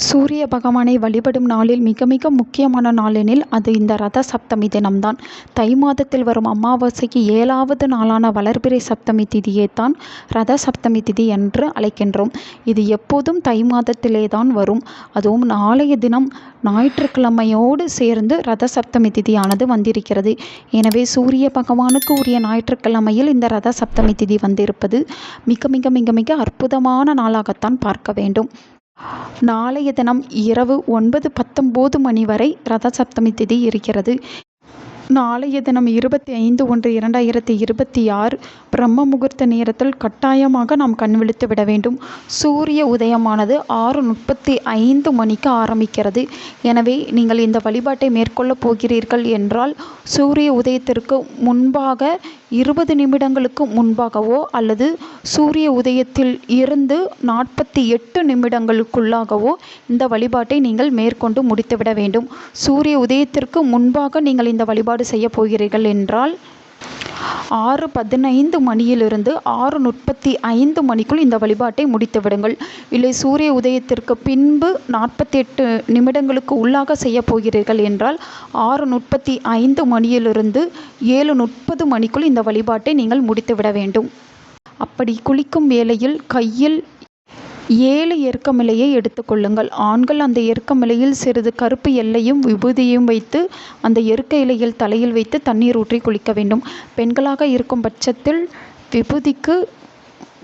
சூரிய பகவானை வழிபடும் நாளில் மிக மிக முக்கியமான நாளெனில் அது இந்த ரத சப்தமி தினம்தான். தை மாதத்தில் வரும் அமாவாசைக்கு ஏழாவது நாளான வளர்பிறை சப்தமி திதியை தான் ரத சப்தமி திதி என்று அழைக்கின்றோம். இது எப்போதும் தை மாதத்திலே தான் வரும். அதுவும் நாளைய தினம் ஞாயிற்றுக்கிழமையோடு சேர்ந்து ரத சப்தமி திதியானது வந்திருக்கிறது. எனவே சூரிய பகவானுக்கு உரிய ஞாயிற்றுக்கிழமையில் இந்த ரத சப்தமி திதி வந்திருப்பது மிக மிக மிக மிக அற்புதமான நாளாகத்தான் பார்க்க வேண்டும். நாளைய தினம் இரவு ஒன்பது பத்தொம்போது மணி வரை ரத சப்தமி திதி இருக்கிறது. நாளைய தினம் இருபத்தி ஐந்து ஒன்று இரண்டாயிரத்தி இருபத்தி ஆறு பிரம்ம முகூர்த்த நேரத்தில் கட்டாயமாக நாம் கண் விழித்து விட வேண்டும். சூரிய உதயமானது ஆறு முப்பத்தி ஐந்து மணிக்கு ஆரம்பிக்கிறது. எனவே நீங்கள் இந்த வழிபாட்டை மேற்கொள்ளப் போகிறீர்கள் என்றால் சூரிய உதயத்திற்கு முன்பாக இருபது நிமிடங்களுக்கு முன்பாகவோ அல்லது சூரிய உதயத்தில் இருந்து நாற்பத்தி எட்டு நிமிடங்களுக்குள்ளாகவோ இந்த வழிபாட்டை நீங்கள் மேற்கொண்டு முடித்துவிட வேண்டும். சூரிய உதயத்திற்கு முன்பாக நீங்கள் இந்த வழிபாடு செய்ய போகிறீர்கள் என்றால் ஆறு பதினைந்து மணியிலிருந்து ஆறு முப்பத்தி ஐந்து மணிக்குள் இந்த வழிபாட்டை முடித்து விடுங்கள். இல்லை சூரிய உதயத்திற்கு பின்பு நாற்பத்தி எட்டு நிமிடங்களுக்கு உள்ளாக செய்ய போகிறீர்கள் என்றால் ஆறு முப்பத்தி ஐந்து மணியிலிருந்து ஏழு முப்பது மணிக்குள் இந்த வழிபாட்டை நீங்கள் முடித்துவிட வேண்டும். அப்படி குளிக்கும் வேளையில் கையில் ஏழு எருக்கமிலையை எடுத்துக்கொள்ளுங்கள் ஆண்கள் அந்த எருக்கமிலையில் சிறிது கருப்பு எல்லையும் விபூதியும் வைத்து அந்த எருக்க இலையில் தலையில் வைத்து தண்ணீர் ஊற்றி குளிக்க வேண்டும். பெண்களாக இருக்கும் பட்சத்தில் விபூதிக்கு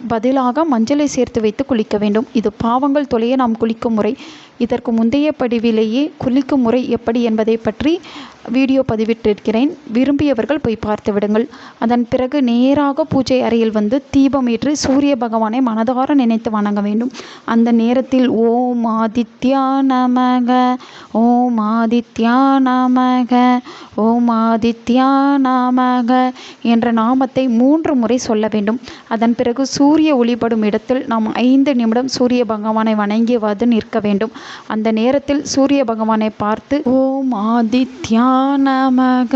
பதிலாக மஞ்சளை சேர்த்து வைத்து குளிக்க வேண்டும். இது பாவங்கள் தொலைய நாம் குளிக்கும் முறை. இதற்கு முந்தைய படிவிலேயே குளிக்கும் முறை எப்படி என்பதை பற்றி வீடியோ பதிவிட்டிருக்கிறேன். விரும்பியவர்கள் போய் பார்த்து விடுங்கள். அதன் பிறகு நேராக பூஜை அறையில் வந்து தீபம் ஏற்று சூரிய பகவானை மனதார நினைத்து வணங்க வேண்டும். அந்த நேரத்தில் ஓம் ஆதித்யா நமக ஓம் ஆதித்யா நமக ஓம் ஆதித்யா நமக என்ற நாமத்தை மூன்று முறை சொல்ல வேண்டும். அதன் பிறகு சூரிய ஒளிபடும் இடத்தில் நாம் ஐந்து நிமிடம் சூரிய பகவானை வணங்கியவாது நிற்க வேண்டும். அந்த நேரத்தில் சூரிய பகவானை பார்த்து ஓம் ஆதித்யா நமக.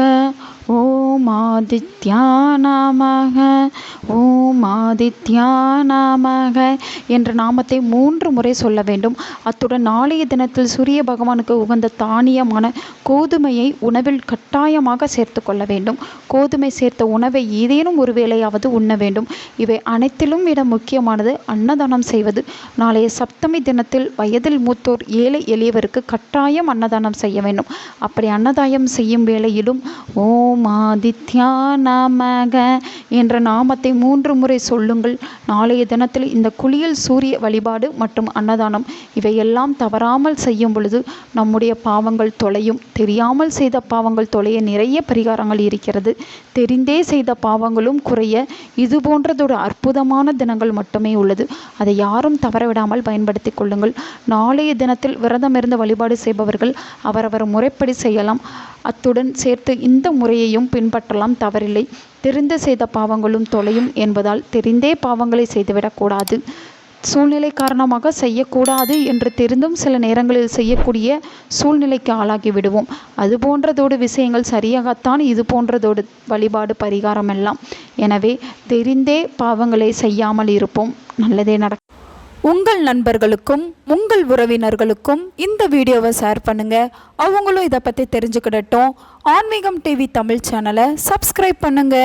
ஓம் ஆதித்யா நமக ஓம் ஆதித்யா நமக என்ற நாமத்தை மூன்று முறை சொல்ல வேண்டும். அத்துடன் நாளைய தினத்தில் சூரிய பகவானுக்கு உகந்த தானியமான கோதுமையை உணவில் கட்டாயமாக சேர்த்து கொள்ள வேண்டும். கோதுமை சேர்த்த உணவை ஏதேனும் ஒரு வேளையாவது உண்ண வேண்டும். இவை அனைத்திலும் விட முக்கியமானது அன்னதானம் செய்வது. நாளைய சப்தமி தினத்தில் வயதில் மூத்தோர் ஏழை எளியவருக்கு கட்டாயம் அன்னதானம் செய்ய வேண்டும். அப்படி அன்னதாயம் செய்யும் வேளையிலும் ஓம் ஆதித்யா நமக என்ற நாமத்தை மூன்று முறை சொல்லுங்கள். நாளைய தினத்தில் இந்த குளியல் சூரிய வழிபாடு மற்றும் அன்னதானம் இவையெல்லாம் தவறாமல் செய்யும் பொழுது நம்முடைய பாவங்கள் தொலையும். தெரியாமல் செய்த பாவங்கள் தொலைய நிறைய பரிகாரங்கள் இருக்கிறது. தெரிந்தே செய்த பாவங்களும் குறைய இது போன்றதொரு அற்புதமான தினங்கள் மட்டுமே உள்ளது. அதை யாரும் தவறவிடாமல் பயன்படுத்தி கொள்ளுங்கள். நாளைய தினத்தில் விரதம் இருந்து வழிபாடு செய்பவர்கள் அவரவர் முறைப்படி செய்யலாம். அத்துடன் சேர்த்து இந்த முறையையும் பின்பற்றலாம். தவறில்லை. தெரிந்து செய்த பாவங்களும் தொலையும் என்பதால் தெரிந்தே பாவங்களை செய்துவிடக்கூடாது சூழ்நிலை காரணமாக செய்யக்கூடாது என்று தெரிந்தும் சில நேரங்களில் செய்யக்கூடிய சூழ்நிலைக்கு ஆளாகி விடுவோம். அது போன்றதோடு விஷயங்கள் சரியாகத்தான் இது போன்றதோடு வழிபாடு பரிகாரம் எல்லாம். எனவே தெரிந்தே பாவங்களை செய்யாமல் இருப்போம். நல்லதே நடக்கும் உங்கள் நண்பர்களுக்கும் உங்கள் உறவினர்களுக்கும் இந்த வீடியோவை ஷேர் பண்ணுங்க. அவங்களும் இதை பற்றி தெரிஞ்சுக்கிடட்டும். ஆன்மீகம் டிவி தமிழ் சேனலை சப்ஸ்கிரைப் பண்ணுங்க.